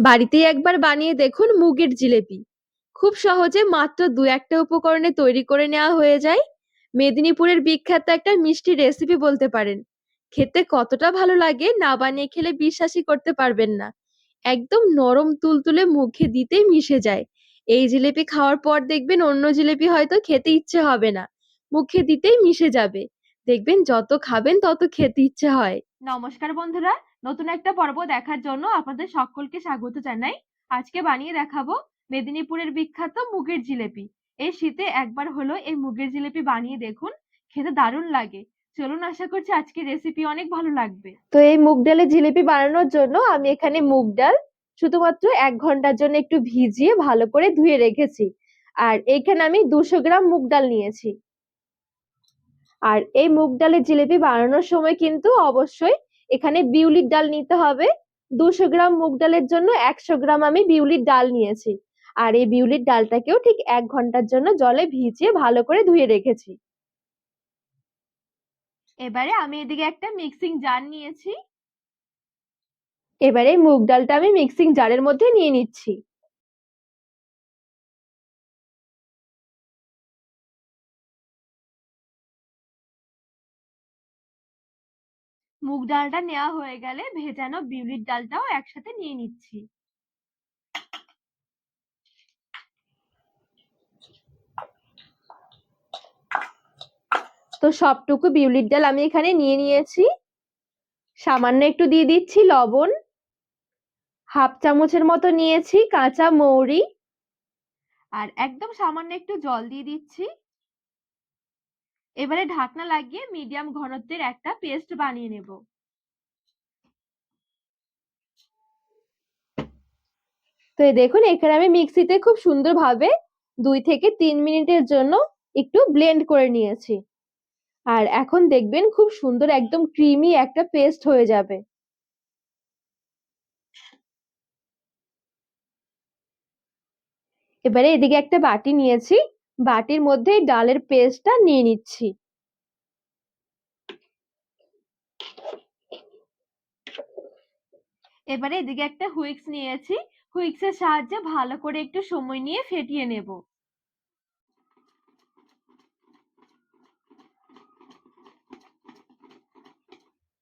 বাড়িতেই একবার বানিয়ে দেখুন মুগের জিলেপি। খুব সহজে মাত্র দু একটা উপকরণে তৈরি করে নেওয়া হয়ে যায়। মেদিনীপুরের বিখ্যাত একটা মিষ্টি রেসিপি বলতে পারেন। খেতে কতটা ভালো লাগে না বানিয়ে খেলে বিশ্বাসই করতে পারবেন না। একদম নরম তুলতুলে মুখে দিতেই মিশে যায়। এই জিলেপি খাওয়ার পর দেখবেন অন্য জিলেপি হয়তো খেতে ইচ্ছে হবে না। মুখে দিতেই মিশে যাবে। দেখবেন যত খাবেন তত খেতে ইচ্ছে হয়। নমস্কার বন্ধুরা নতুন একটা পর্ব দেখার জন্য আপনাদের সকলকে স্বাগত জানাই। আজকে বানিয়ে দেখাবো মেদিনীপুরের বিখ্যাত মুগের জিলেপি। এই শীতে একবার হলো এই মুগের জিলেপি বানিয়ে দেখুন, খেতে দারুণ লাগে। চলুন, আশা করছি আজকে রেসিপি অনেক ভালো লাগবে। তো এই মুগ ডালের জিলেপি বানানোর জন্য আমি এখানে মুগ ডাল শুধুমাত্র এক ঘণ্টার জন্য একটু ভিজিয়ে ভালো করে ধুয়ে রেখেছি। আর এখানে আমি দুশো গ্রাম মুগ ডাল নিয়েছি। আর এই মুগ ডালের জিলেপি বানানোর সময় কিন্তু অবশ্যই এখানে বিউলির ডাল নিতে হবে। দুশো গ্রাম মুগ ডালের জন্য একশো গ্রাম আমি বিউলির ডাল নিয়েছি। আর এই বিউলির ডালটাকেও ঠিক এক ঘণ্টার জন্য জলে ভিজিয়ে ভালো করে ধুয়ে রেখেছি। এবারে আমি এদিকে একটা মিক্সিং জার নিয়েছি। এবারে মুগ ডালটা আমি মিক্সিং জারের মধ্যে নিয়ে নিচ্ছি। মুগ ডালটা নেওয়া হয়ে গেলে ভেজানো বিউলির ডালটাও একসাথে নিয়ে নিচ্ছি। তো সবটুকু বিউলির ডাল আমি এখানে নিয়ে নিয়েছি। সামান্য একটু দিয়ে দিচ্ছি লবণ। হাফ চামচের মতো নিয়েছি কাঁচা মৌরি। আর একদম সামান্য একটু জল দিয়ে দিচ্ছি। এবারে ঢাকনা লাগিয়ে মিডিয়াম ঘনত্বের একটা পেস্ট বানিয়ে নেব। তো দেখুন, এখানে আমি মিক্সিতে খুব সুন্দরভাবে দুই থেকে তিন মিনিটের জন্য একটু ব্লেন্ড করে নিয়েছি। আর এখন দেখবেন খুব সুন্দর একদম ক্রিমি একটা পেস্ট হয়ে যাবে। এবারে এদিকে একটা বাটি নিয়েছি। বাটির মধ্যে ডালের পেস্টটা নিয়ে নিচ্ছি। এবারে এদিকে একটা হুইক্স নিয়েছি। হুইক্স এর সাহায্যে ভালো করে একটু সময় নিয়ে ফেটিয়ে নেব।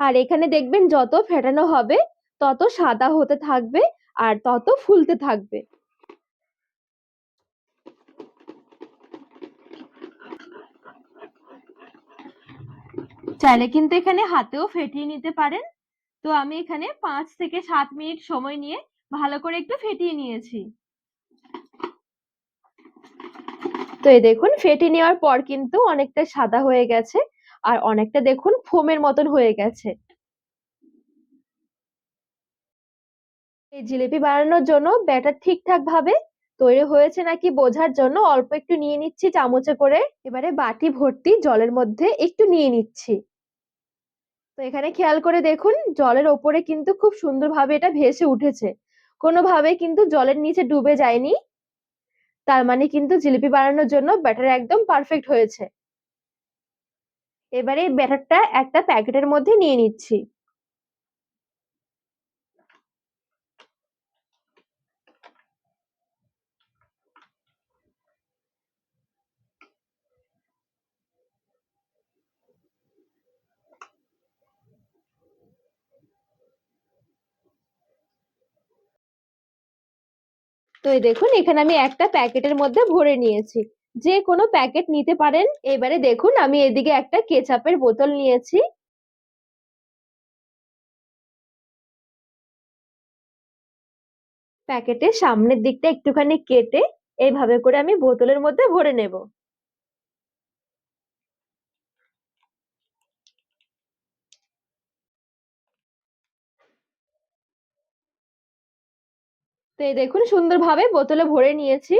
আর এখানে দেখবেন যত ফেটানো হবে তত সাদা হতে থাকবে আর তত ফুলতে থাকবে। চাইলে কিন্তু এখানে হাতেও ফেটিয়ে নিতে পারেন। তো আমি এখানে পাঁচ থেকে সাত মিনিট সময় নিয়ে ভালো করে একটু ফেটিয়ে নিয়েছি। তো এই দেখুন, ফেটিয়ে নেওয়ার পর কিন্তু অনেকটা সাদা হয়ে গেছে আর অনেকটা দেখুন ফোমের মতন হয়ে গেছে। এই জিলিপি বানানোর জন্য ব্যাটার ঠিকঠাক ভাবে তৈরি হয়েছে নাকি বোঝার জন্য অল্প একটু নিয়ে নিচ্ছি চামচে করে। এবারে বাটি ভর্তি জলের মধ্যে একটু নিয়ে নিচ্ছি। তো এখানে খেয়াল করে দেখুন, জলের ওপরে কিন্তু খুব সুন্দরভাবে এটা ভেসে উঠেছে। কোনোভাবে কিন্তু জলের নিচে ডুবে যায়নি। তার মানে কিন্তু জিলিপি বানানোর জন্য ব্যাটার একদম পারফেক্ট হয়েছে। এবারে ব্যাটারটা একটা প্যাকেটের মধ্যে নিয়ে নিচ্ছি। তো এই দেখুন, এখানে আমি একটা প্যাকেটের মধ্যে ভরে নিয়েছি। যে কোনো প্যাকেট নিতে পারেন। এবারে দেখুন, আমি এদিকে একটা কেচাপের বোতল নিয়েছি। প্যাকেটের সামনের দিকটা একটুখানি কেটে, এইভাবে করে আমি বোতলের মধ্যে ভরে নেব। তো এই দেখুন, সুন্দরভাবে বোতলে ভরে নিয়েছি।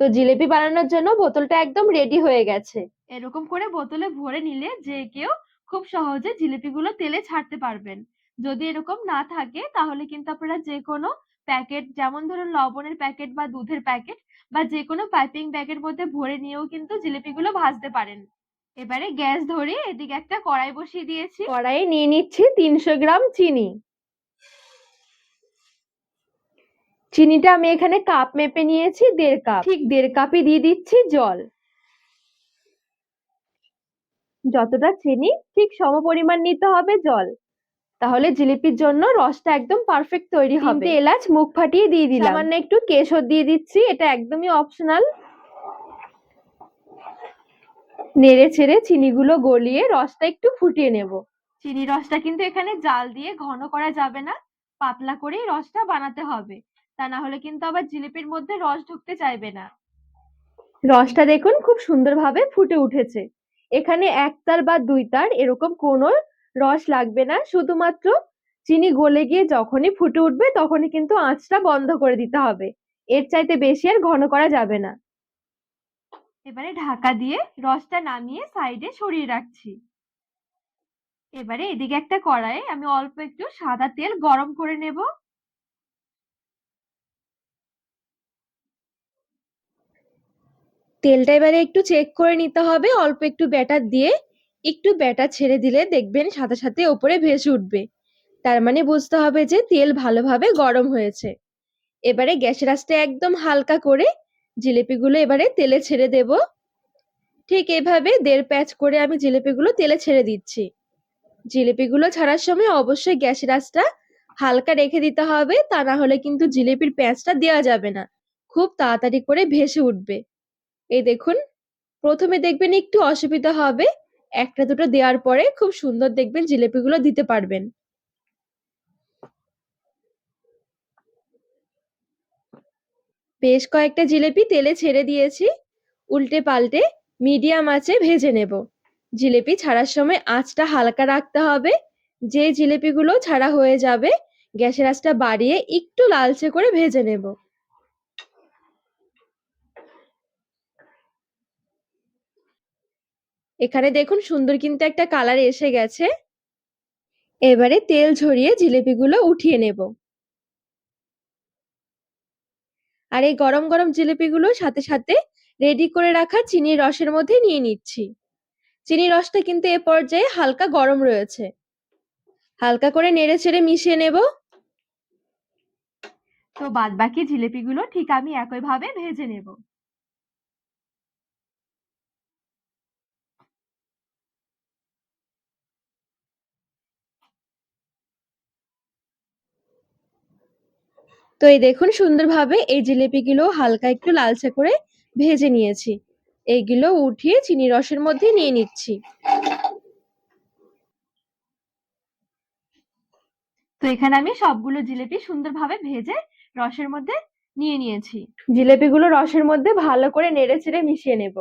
তো জিলেপি বানানোর জন্য বোতলটা একদম রেডি হয়ে গেছে। এরকম করে বোতলে ভরে নিলে যে কেউ খুব সহজে জিলিপিগুলো তেলে ছাড়তে পারবেন। যদি এরকম না থাকে, তাহলে কিন্তু আপনারা যে কোনো প্যাকেট যেমন ধরুন লবণের প্যাকেট বা দুধের প্যাকেট বা যে কোনো পাইপিং ব্যাগের মধ্যে ভরে নিয়েও কিন্তু জিলিপিগুলো ভাজতে পারেন। এবারে গ্যাস ধরে এদিকে একটা কড়াই বসিয়ে দিয়েছি। কড়াইয়ে নিয়ে নিচ্ছি তিনশো গ্রাম চিনি। চিনিটা আমি এখানে কাপ মেপে নিয়েছি দেড় কাপ। ঠিক দেড় কাপই দিয়ে দিচ্ছি জল। যতটা চিনি ঠিক সমপরিমাণ নিতে হবে জল। তাহলে জিলিপির জন্য রসটা একদম পারফেক্ট তৈরি হবে। এলাচ মুখ ফাটিয়ে দিয়ে দিলাম। সামান্য একটু কেশর দিয়ে দিচ্ছি এটা একদমই অপশনাল নেড়ে ছেড়ে চিনিগুলো গলিয়ে রসটা একটু ফুটিয়ে নেব। চিনি রসটা কিন্তু এখানে জাল দিয়ে ঘন করা যাবে না পাতলা করেই রসটা বানাতে হবে। তা না হলে কিন্তু আবার জিলিপির মধ্যে রস ঢুকতে চাইবে না। রসটা দেখুন খুব সুন্দরভাবে ফুটে উঠেছে। এখানে এক তার বা দুই তার এরকম কোনো রস লাগবে না শুধুমাত্র চিনি গলে গিয়ে যখনই ফুটে উঠবে তখনই কিন্তু আঁচটা বন্ধ করে দিতে হবে। এর চাইতে বেশি আর ঘন করা যাবে না। এবারে ঢাকা দিয়ে রসটা নামিয়ে সাইডে সরিয়ে রাখছি। এবারে এদিকে একটা কড়াইয়ে আমি অল্প একটু সাদা তেল গরম করে নেব। তেলটা এবারে একটু চেক করে নিতে হবে, অল্প একটু ব্যাটার দিয়ে। একটু ব্যাটার ছেড়ে দিলে দেখবেন সাথে সাথে ওপরে ভেসে উঠবে। তার মানে বুঝতে হবে যে তেল ভালোভাবে গরম হয়েছে। এবারে গ্যাসের আঁচটা একদম হালকা করে জিলিপিগুলো এবারে তেলে ছেড়ে দেব। ঠিক এভাবে দেড় প্যাচ করে আমি জিলিপিগুলো তেলে ছেড়ে দিচ্ছি। জিলিপিগুলো ছাড়ার সময় অবশ্যই গ্যাসের আঁচটা হালকা রেখে দিতে হবে, তা না হলে কিন্তু জিলিপির প্যাঁচটা দেওয়া যাবে না। খুব তাড়াতাড়ি করে ভেসে উঠবে। এই দেখুন, প্রথমে দেখবেন একটু অসুবিধা হবে, একটা দুটো দেওয়ার পরে খুব সুন্দর দেখবেন জিলিপিগুলো দিতে পারবেন। বেশ কয়েকটা জিলিপি তেলে ছেড়ে দিয়েছি। উল্টে পাল্টে মিডিয়াম আঁচে ভেজে নেব। জিলেপি ছাড়ার সময় আঁচটা হালকা রাখতে হবে। যে জিলিপিগুলো ছাড়া হয়ে যাবে, গ্যাসের আঁচটা বাড়িয়ে একটু লালচে করে ভেজে নেব। এখানে দেখুন সুন্দর কিন্তু একটা কালার এসে গেছে। এবারে তেল ঝরিয়ে জিলিপিগুলো উঠিয়ে নেব। আর এই গরম গরম জিলিপিগুলো সাথে সাথে রেডি করে রাখা চিনির রসের মধ্যে নিয়ে নিচ্ছি। চিনির রসটা কিন্তু এ পর্যায়ে হালকা গরম রয়েছে। হালকা করে নেড়ে ছেড়ে মিশিয়ে নেব। তো বাদ বাকি জিলিপিগুলো ঠিক আমি একইভাবে ভেজে নেব। তো এই দেখুন সুন্দরভাবে এই জিলিপিগুলো হালকা একটু লালচে করে ভেজে নিয়েছি। এইগুলো উঠিয়ে চিনি রসের মধ্যে নিয়ে নিচ্ছি। তো এখানে আমি সবগুলো জিলিপি সুন্দরভাবে ভেজে রসের মধ্যে নিয়ে নিয়েছি। জিলিপিগুলো রসের মধ্যে ভালো করে নেড়ে চেড়ে মিশিয়ে নেব।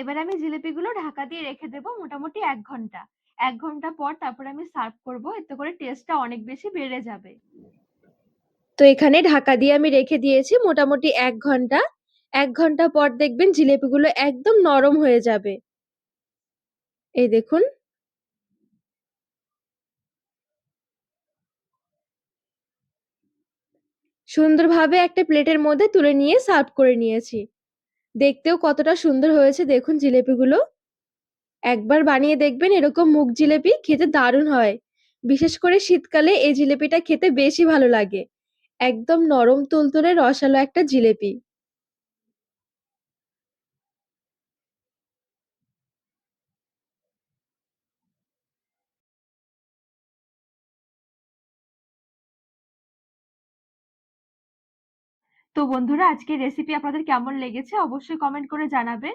এবার আমি জিলিপিগুলো ঢাকা দিয়ে রেখে দেবো মোটামুটি এক ঘণ্টা। এক ঘণ্টা পর তারপরে আমি সার্ভ করব, এতে করে টেস্টটা অনেক বেশি বেড়ে যাবে। তো এখানে ঢাকা দিয়ে আমি রেখে দিয়েছি মোটামুটি এক ঘণ্টা। এক ঘণ্টা পর দেখবেন জিলেপিগুলো একদম নরম হয়ে যাবে। এই দেখুন। সুন্দরভাবে একটা প্লেটের মধ্যে তুলে নিয়ে সার্ভ করে নিয়েছি। দেখতেও কতটা সুন্দর হয়েছে দেখুন জিলেপিগুলো। একবার বানিয়ে দেখবেন এরকম মুগ জিলেপি খেতে দারুণ হয়। বিশেষ করে শীতকালে এই জিলেপিটা খেতে বেশি ভালো লাগে। একদম নরম তুলতুলে রসালো একটা জিলেপি। তো বন্ধুরা, আজকের রেসিপি আপনাদের কেমন লেগেছে অবশ্যই কমেন্ট করে জানাবেন।